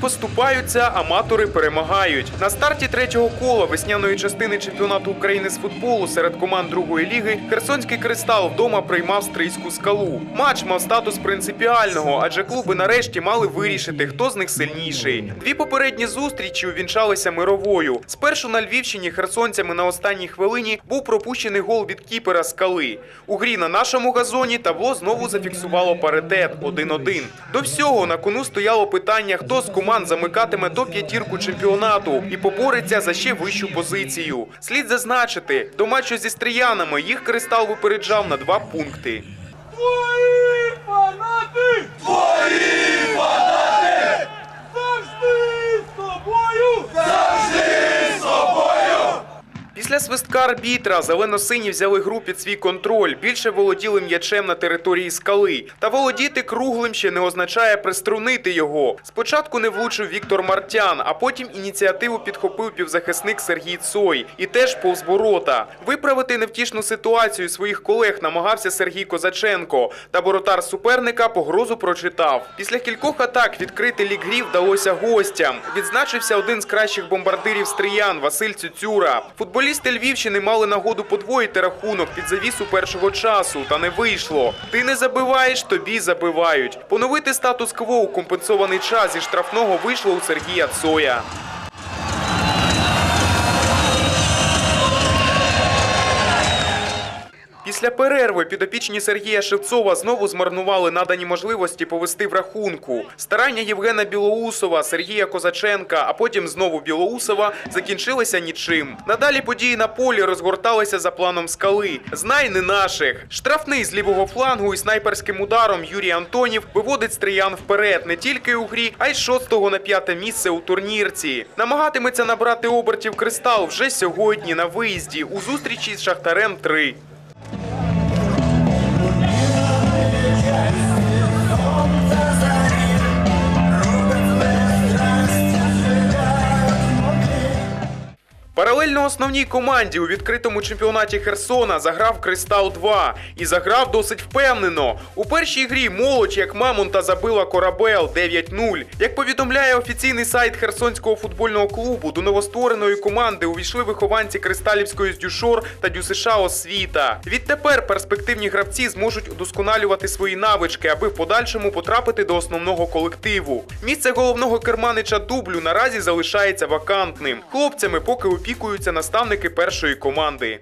поступаються, аматори перемагають. На старті третього кола весняної частини чемпіонату України з футболу серед команд другої ліги Херсонський кристал вдома приймав стрийську скалу. Матч мав статус принципіального, адже клуби нарешті мали вирішити, хто з них сильніший. Дві попередні зустрічі увінчалися мировою. Спершу на Львівщині херсонцями на останній хвилині був пропущений гол від кіпера скали. У грі на нашому газоні табло знову зафіксувало паритет 1-1. До всього на кону стояло питання, хто з команд замикатиме топ-п'ятірку чемпіонату і побореться за ще вищу позицію. Слід зазначити, до матчу зі стріянами їх кристал випереджав на два пункти. Після свистка арбітра зелено-сині взяли гру під свій контроль, більше володіли м'ячем на території скали. Та володіти круглим ще не означає приструнити його. Спочатку не влучив Віктор Мартян, а потім ініціативу підхопив півзахисник Сергій Цой і теж повз ворота. Виправити невтішну ситуацію своїх колег намагався Сергій Козаченко. Та воротар суперника погрозу прочитав. Після кількох атак відкрити лік грі вдалося гостям. Відзначився один з кращих бомбардирів стріян Василь Цюцюра. Футболісти Львівщини мали нагоду подвоїти рахунок під завісу першого часу, та не вийшло. Ти не забиваєш, тобі забивають. Поновити статус-кво у компенсований час зі штрафного вийшло у Сергія Цоя. Після перерви підопічні Сергія Шевцова знову змарнували надані можливості повести в рахунку. Старання Євгена Білоусова, Сергія Козаченка, а потім знову Білоусова закінчилися нічим. Надалі події на полі розгорталися за планом скали. Знай не наших. Штрафний з лівого флангу і снайперським ударом Юрій Антонів виводить стріян вперед не тільки у грі, а й з шостого на п'яте місце у турнірці. Намагатиметься набрати обертів кристал вже сьогодні на виїзді у зустрічі з Шахтарем 3. Паралельно основній команді у відкритому чемпіонаті Херсона заграв Кристал 2 і заграв досить впевнено. У першій грі молодь як мамонта забила корабел 9-0. Як повідомляє офіційний сайт Херсонського футбольного клубу, до новоствореної команди увійшли вихованці Кристалівської з Дюшор та ДЮСШ Освіта. Відтепер перспективні гравці зможуть удосконалювати свої навички, аби в подальшому потрапити до основного колективу. Місце головного керманича дублю наразі залишається вакантним. Хлопцями поки опікуються наставники першої команди.